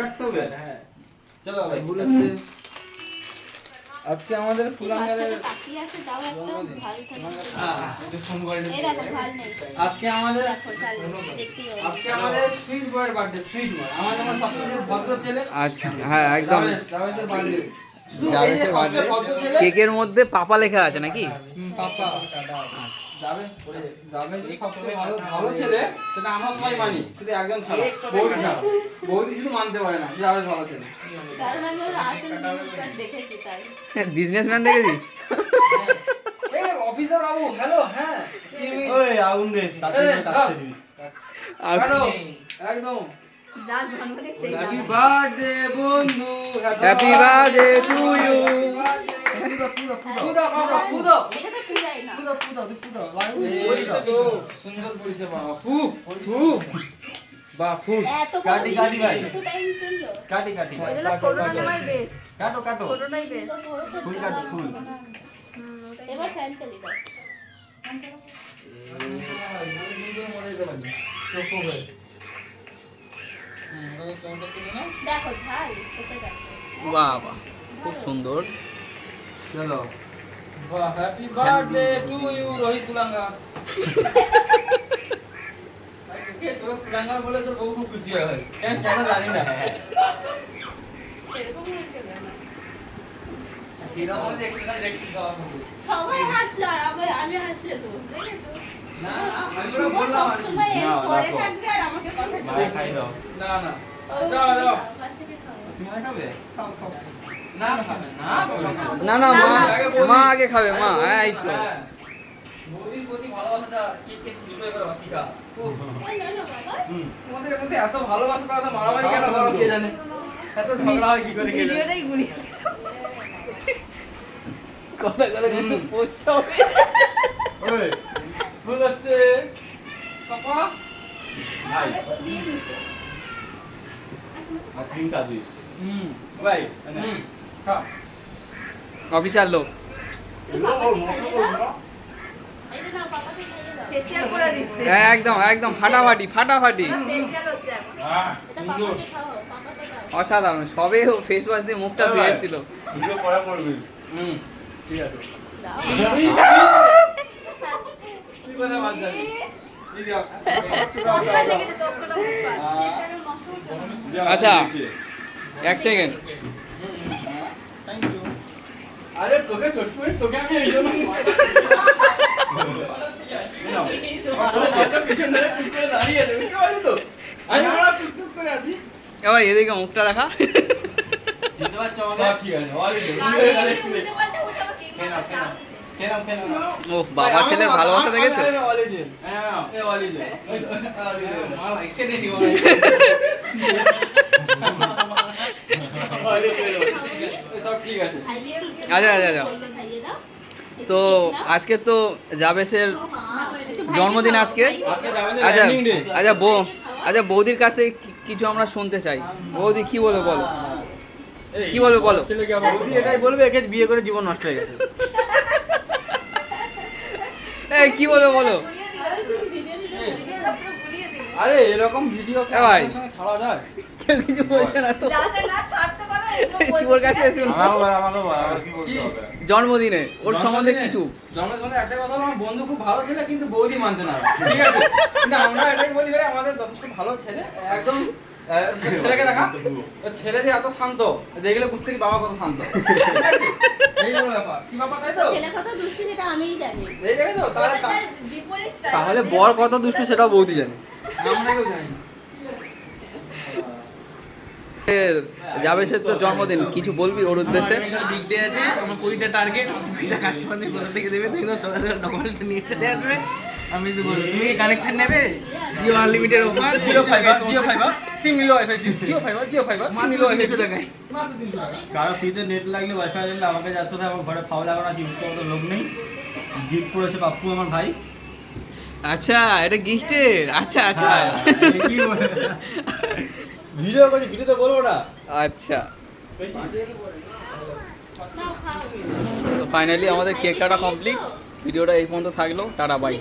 কাটতে হবে? হ্যাঁ চলো ভাই। ভুল হচ্ছে আজকে আমাদের ফুলাঙ্গারের নেই। আজকে আমাদের আজকে আমাদের সুইট বয়ের বার্থডে সুইট বয় আমাদের আমার সবথেকে ভদ্র ছেলে। আজকে হ্যাঁ একদম। রামেশ রামেশের বার্থডে কেকের মধ্যে পাপা লেখা আছে নাকি? পাপা। জাভেদ জাভেদ যে সবচেয়ে ভালো ভালো ছেলে সেটা আমরা সবাই মানি শুধু একজন ছাড়া। বৌদি ছাড়া। বৌদি শুধু মানতে পারে না যে ভালো ছেলে। কারণ আমি ওর আসল জীবনটা দেখেছি তাই। বিজনেসম্যান দেখেছিস? অফিসার বাবু হ্যালো হ্যাঁ ওই আগুন দে তাতে এই, কাটতে দিবি। আর হ্যালো একদম। যা বার্থডে বন্ধু। হ্যাপি বার্থডে টু ইউ পুরো দেখো ঝাল ওটা দেখো। বাহ বাহ খুব সুন্দর। চলো। Happy birthday to you Rohit কুলাঙ্গা বলে তোর বউ খুব খুশি হয়? কেন কেন জানি না। এরকম হয়েছে কেন? সেরকম দেখতে দেখছি সবাই হাসলো আর আমি হাসলে তো দেখেছ? না না কি। মা মা আগে খাবে মা হ্যাঁ এই তো। বৌদির প্রতি ভালোবাসাটা ঠিক ঠিক দুটো এবার অস্বীকার তোমাদের মধ্যে এত ভালোবাসা কথা মারামারি কেন করো কে জানে এত ঝগড়া হয় কি করে কে জানে কথা কথা কিন্তু হবে ওই ভুল হচ্ছে পাপা ভাই আর ক্রিম খাবি হুম ভাই হুম খা অফিসার লোক এটা না পাপাকে খাইয়ে দাও ফেসিয়াল করে দিচ্ছে হ্যাঁ, একদম একদম ফাটাফাটি ফাটাফাটি এটা সুন্দর। পাপাকে খাও পাপাকে দাও অসাধারণ সবে ফেস ওয়াশ দিয়ে মুখটা হুম ঠিক আছে দাও কথা বাদ যাবি আচ্ছা। এক সেকেন্ড আরে তোকে ছোট করে আমি এই জন্য এবার এদিকে মুখটা দেখা। যেতে পারছ সব আমাদের ঠিক ঠিক আছে। আচ্ছা, আচ্ছা, আচ্ছা। তো আজকে তো জাবেশের জন্মদিন আজকে? আচ্ছা আচ্ছা বউ আচ্ছা বৌদির কাছ থেকে কিছু আমরা শুনতে চাই। বৌদি কি বলবে বলো? কি বলবে বলো? বৌদি এটাই বলবে একে বিয়ে করে জীবন নষ্ট হয়ে গেছে। এই কি বলবে বলো? আরে এরকম ভিডিও ভাই। সঙ্গে ছাড়া যায়? কেউ কিছু বলছে না তো। কাছে জন্মদিনে ওর সম্বন্ধে কিছু? জন্মদিনে একটা কথা আমার বন্ধু খুব ভালো ছেলে কিন্তু বৌদি মানতে না ঠিক আছে? কিন্তু আমরা এটাই বলি ভাই আমাদের যথেষ্ট ভালো ছেলে একদম ছেলেকে দেখা ছেলে যে এত শান্ত দেখলে বুঝতে কি বাবা কত শান্ত। ঠিক আছে? এই হলো ব্যাপার। কি ব্যাপার তাই তো? ছেলে কথা দুষ্টু সেটা আমিই জানি। এই দেখেছ তাহলে বর কত দুষ্টু সেটাও বৌদি জানে। আমরা কেউ জানি জাবেশের তো জন্মদিন। কিছু বলবি ওর উদ্দেশ্যে? বিগ ডে আছে আমার কুড়িটা টার্গেট কুড়িটা কাস্টমারদের কোথা থেকে দেবে তুমি তো সকাল সকাল ডকুমেন্ট নিয়ে চলে আসবে। আমি তো বলব তুমি কানেকশন নেবে? Jio unlimited offer Jio fiber Jio fiber SIM নিলো wifi Jio fiber Jio fiber SIM নিলো ওয়াইফাই তিনশো টাকায়। কারও ফ্রিতে নেট লাগলে ওয়াইফাই লাগলে আমাকে যাচ্ছে হবে আমার ঘরে ফাও লাগানো আছে ইউজ করার তো লোক নেই। গিফট করেছে পাপ্পু আমার ভাই। আচ্ছা এটা গিফটের আচ্ছা আচ্ছা। ভিডিও করে ভিডিওতে বলব না। আচ্ছা। তো ফাইনালি আমাদের কেক কাটা কমপ্লিট ভিডিওটা এই পর্যন্ত থাকল টাটা বাই